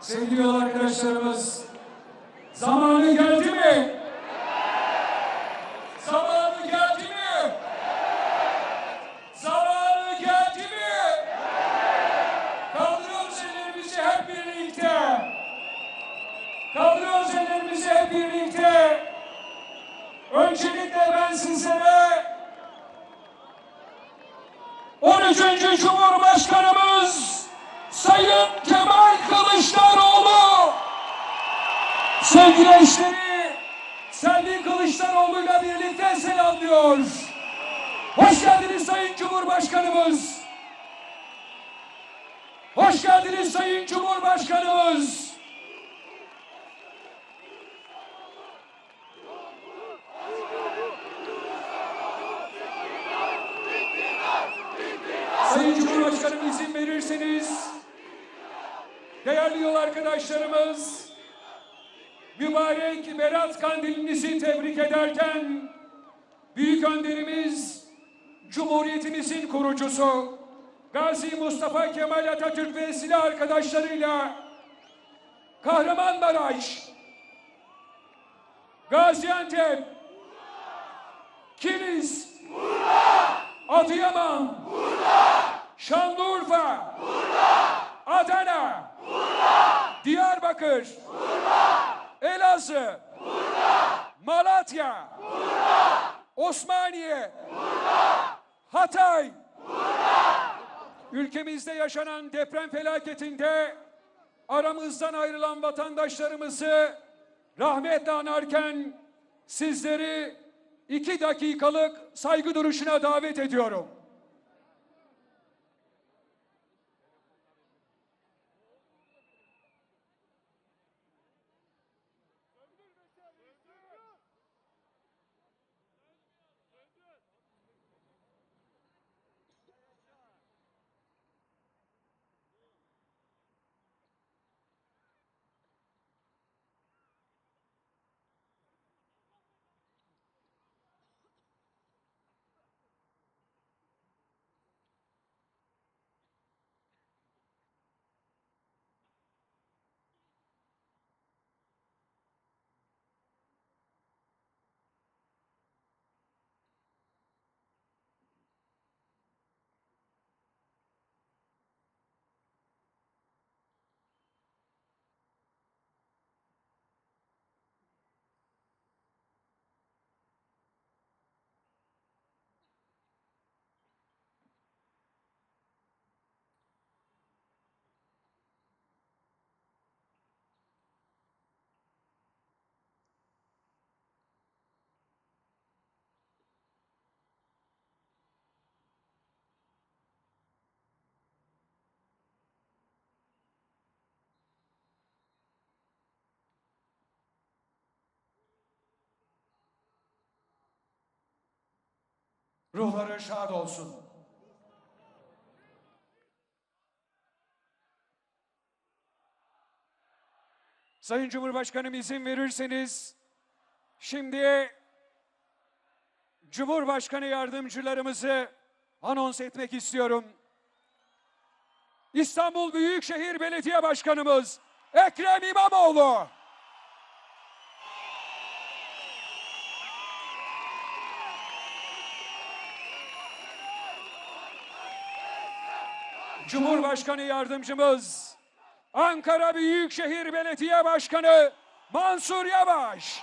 Sevgili arkadaşlarımız, zamanı geldi mi? Zamanı geldi mi? Zamanı geldi mi? Kaldırıyoruz ellerimizi hep birlikte. Kaldırıyoruz ellerimizi hep birlikte. Öncelikle ben sizlere 13. Cumhurbaşkanımız Sayın Kemal Kılıçdaroğlu sevgili eşleri Selvi Kılıçdaroğlu'yla birlikte selamlıyor. Hoş geldiniz Sayın Cumhurbaşkanımız. Hoş geldiniz Sayın Cumhurbaşkanımız. Sayın Cumhurbaşkanım izin verirseniz değerli yol arkadaşlarımız mübarek Berat Kandilinizi tebrik ederken büyük önderimiz Cumhuriyetimizin kurucusu Gazi Mustafa Kemal Atatürk ve silah arkadaşlarıyla Kahramanmaraş, Gaziantep, Kilis, Adıyaman, Şanlıurfa, Adana, Diyarbakır, Elazığ, Malatya, Osmaniye, Hatay, ülkemizde yaşanan deprem felaketinde aramızdan ayrılan vatandaşlarımızı rahmetle anarken sizleri iki dakikalık saygı duruşuna davet ediyorum. Ruhları şad olsun. Sayın Cumhurbaşkanım izin verirseniz şimdi Cumhurbaşkanı yardımcılarımızı anons etmek istiyorum. İstanbul Büyükşehir Belediye Başkanımız Ekrem İmamoğlu. Cumhurbaşkanı yardımcımız Ankara Büyükşehir Belediye Başkanı Mansur Yavaş.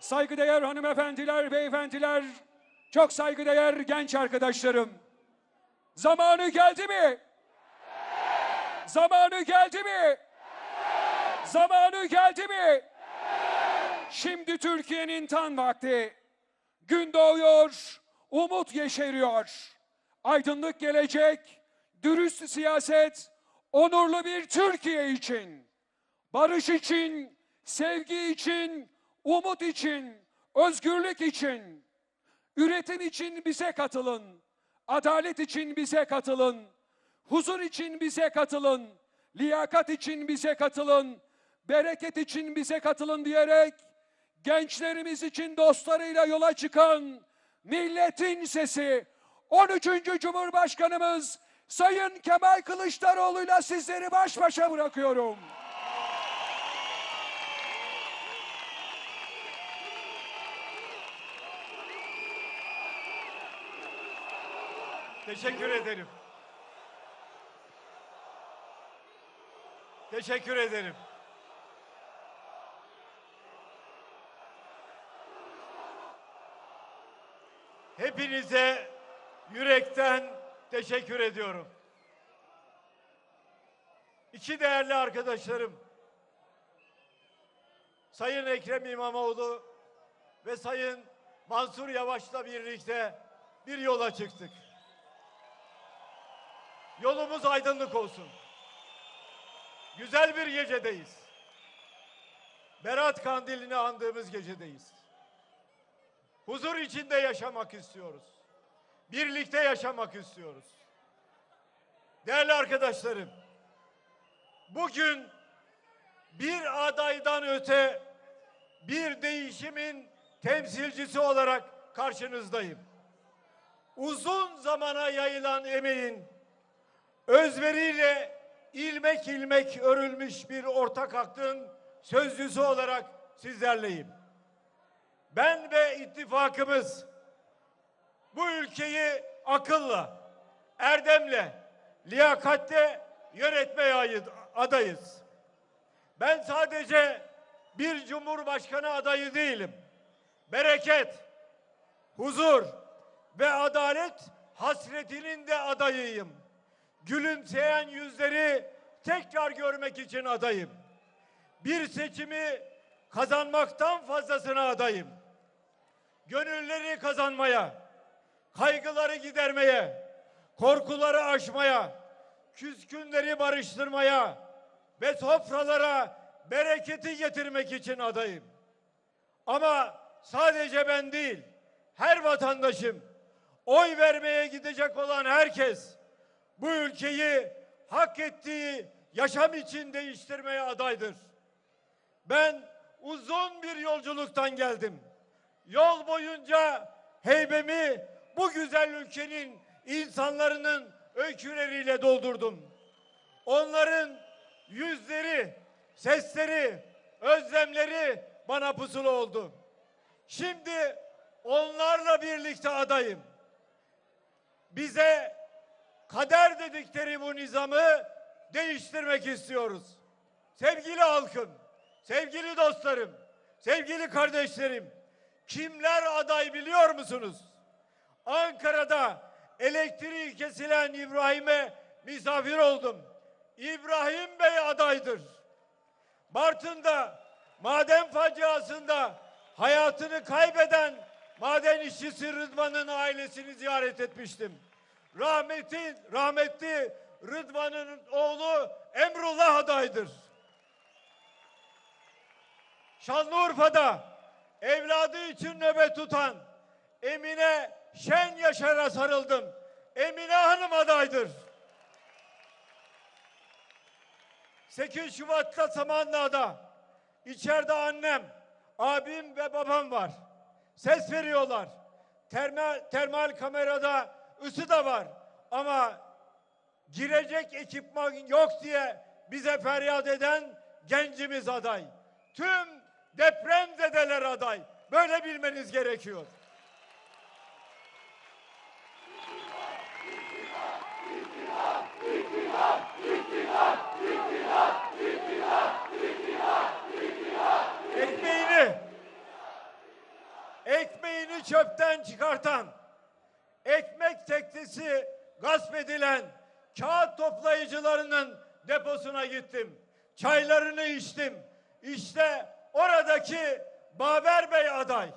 Saygıdeğer hanımefendiler, beyefendiler, çok saygıdeğer genç arkadaşlarım. Zamanı geldi mi? Zamanı geldi mi? Zamanı geldi mi? Şimdi Türkiye'nin tan vakti. Gün doğuyor, umut yeşeriyor. Aydınlık gelecek, dürüst siyaset, onurlu bir Türkiye için. Barış için, sevgi için, umut için, özgürlük için. Üretim için bize katılın. Adalet için bize katılın. Huzur için bize katılın. Liyakat için bize katılın. Bereket için bize katılın diyerek gençlerimiz için dostlarıyla yola çıkan milletin sesi 13. Cumhurbaşkanımız Sayın Kemal Kılıçdaroğlu'yla sizleri baş başa bırakıyorum. Teşekkür ederim. Teşekkür ederim. Hepinize yürekten teşekkür ediyorum. İki değerli arkadaşlarım, Sayın Ekrem İmamoğlu ve Sayın Mansur Yavaş'la birlikte bir yola çıktık. Yolumuz aydınlık olsun. Güzel bir gecedeyiz. Berat Kandili'ni andığımız gecedeyiz. Huzur içinde yaşamak istiyoruz. Birlikte yaşamak istiyoruz. Değerli arkadaşlarım, bugün bir adaydan öte bir değişimin temsilcisi olarak karşınızdayım. Uzun zamana yayılan emeğin özveriyle ilmek ilmek örülmüş bir ortak aklın sözcüsü olarak sizlerleyim. Ben ve ittifakımız bu ülkeyi akılla, erdemle, liyakatle yönetmeye ayı- adayız. Ben sadece bir cumhurbaşkanı adayı değilim. Bereket, huzur ve adalet hasretinin de adayıyım. Gülümseyen yüzleri tekrar görmek için adayım. Bir seçimi kazanmaktan fazlasına adayım. Gönülleri kazanmaya, kaygıları gidermeye, korkuları aşmaya, küskünleri barıştırmaya ve sofralara bereketi getirmek için adayım. Ama sadece ben değil, her vatandaşım, oy vermeye gidecek olan herkes bu ülkeyi hak ettiği yaşam için değiştirmeye adaydır. Ben uzun bir yolculuktan geldim. Yol boyunca heybemi bu güzel ülkenin insanların öyküleriyle doldurdum. Onların yüzleri, sesleri, özlemleri bana pusulu oldu. Şimdi onlarla birlikte adayım. Bize kader dedikleri bu nizamı değiştirmek istiyoruz. Sevgili halkım, sevgili dostlarım, sevgili kardeşlerim, kimler aday biliyor musunuz? Ankara'da elektriği kesilen İbrahim'e misafir oldum. İbrahim Bey adaydır. Bartın'da maden faciasında hayatını kaybeden maden işçisi Rıdvan'ın ailesini ziyaret etmiştim. Rahmetli, rahmetli Rıdvan'ın oğlu Emrullah adaydır. Şanlıurfa'da evladı için nöbet tutan Emine Şen Yaşar'a sarıldım. Emine Hanım adaydır. 8 Şubat'ta Samandağ'da içeride annem, abim ve babam var. Ses veriyorlar. Termal, termal kamerada ısı da var. Ama girecek ekipman yok diye bize feryat eden gencimiz aday. Tüm depremzedeler aday. Böyle bilmeniz gerekiyor. ekmeğini ekmeğini çöpten çıkartan ekmek teknesi gasp edilen kağıt toplayıcılarının deposuna gittim. Çaylarını içtim. İşte oradaki Baber Bey aday.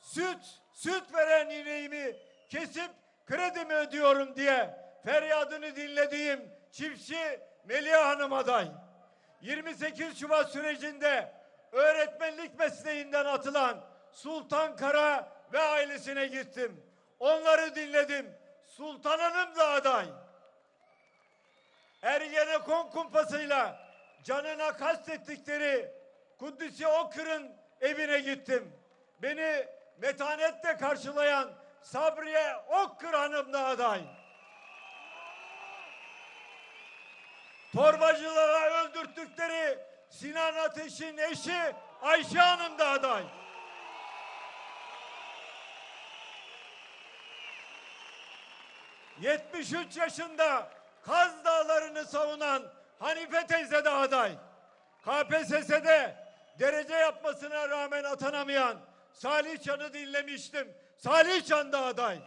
Süt, süt veren ineğimi kesip kredimi ödüyorum diye feryadını dinlediğim çiftçi Melia Hanım aday. 28 Şubat sürecinde öğretmenlik mesleğinden atılan Sultan Kara ve ailesine gittim. Onları dinledim. Sultan Hanım da aday. Ergenekon kumpasıyla canına kastettikleri Kudüs'ü Okır'ın evine gittim. Beni metanetle karşılayan Sabriye Okkır Hanım da aday. Torbacılara öldürttükleri Sinan Ateş'in eşi Ayşe Hanım da aday. ...73 yaşında Kaz Dağları'nı savunan Hanife teyze de aday. KPSS'de derece yapmasına rağmen atanamayan Salih Çan'ı dinlemiştim. Salih Çan da aday.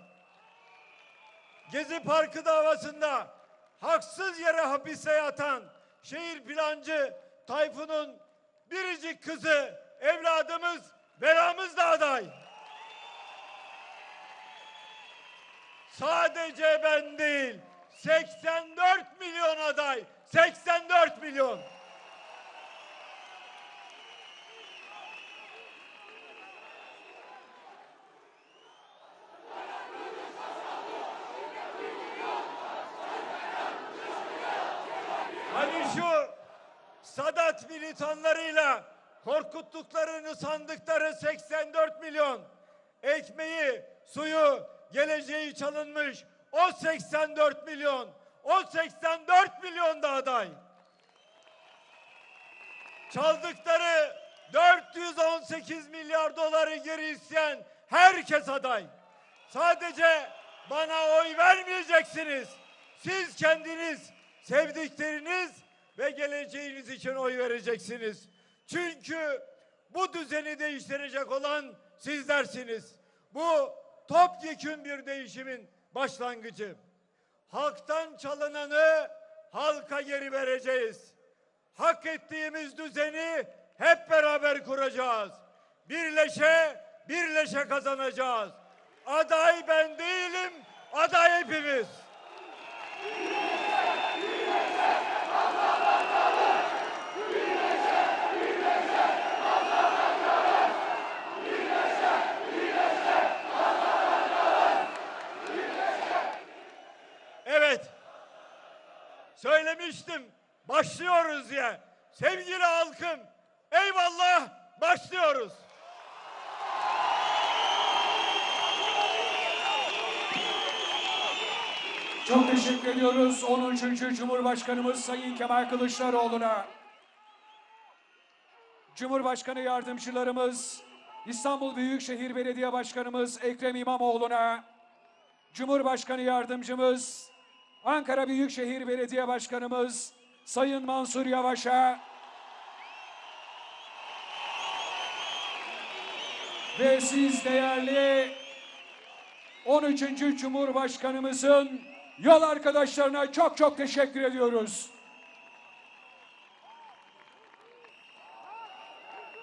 Gezi Parkı davasında haksız yere hapiste yatan şehir plancı Tayfun'un biricik kızı evladımız Belamız da aday. Sadece ben değil 84 milyon aday 84 milyon. Militanlarıyla korkuttuklarını sandıkları 84 milyon ekmeği, suyu, geleceği çalınmış o 84 milyon, o 84 milyon da aday. Çaldıkları 418 milyar doları geri isteyen herkes aday. Sadece bana oy vermeyeceksiniz. Siz kendiniz, sevdikleriniz ve geleceğiniz için oy vereceksiniz. Çünkü bu düzeni değiştirecek olan sizlersiniz. Bu topyekün bir değişimin başlangıcı. Halktan çalınanı halka geri vereceğiz. Hak ettiğimiz düzeni hep beraber kuracağız. Birleşe, birleşe kazanacağız. Aday ben değilim, aday hepimiz. Evet. Söylemiştim başlıyoruz diye. Sevgili halkım eyvallah başlıyoruz. Çok teşekkür ediyoruz 13. Cumhurbaşkanımız Sayın Kemal Kılıçdaroğlu'na. Cumhurbaşkanı yardımcılarımız İstanbul Büyükşehir Belediye Başkanımız Ekrem İmamoğlu'na, Cumhurbaşkanı yardımcımız Ankara Büyükşehir Belediye Başkanımız Sayın Mansur Yavaş'a ve siz değerli 13. Cumhurbaşkanımızın yol arkadaşlarına çok çok teşekkür ediyoruz.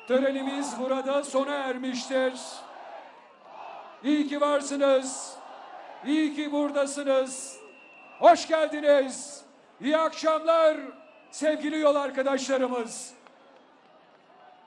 Törenimiz burada sona ermiştir. İyi ki varsınız. İyi ki buradasınız. Hoş geldiniz. İyi akşamlar sevgili yol arkadaşlarımız.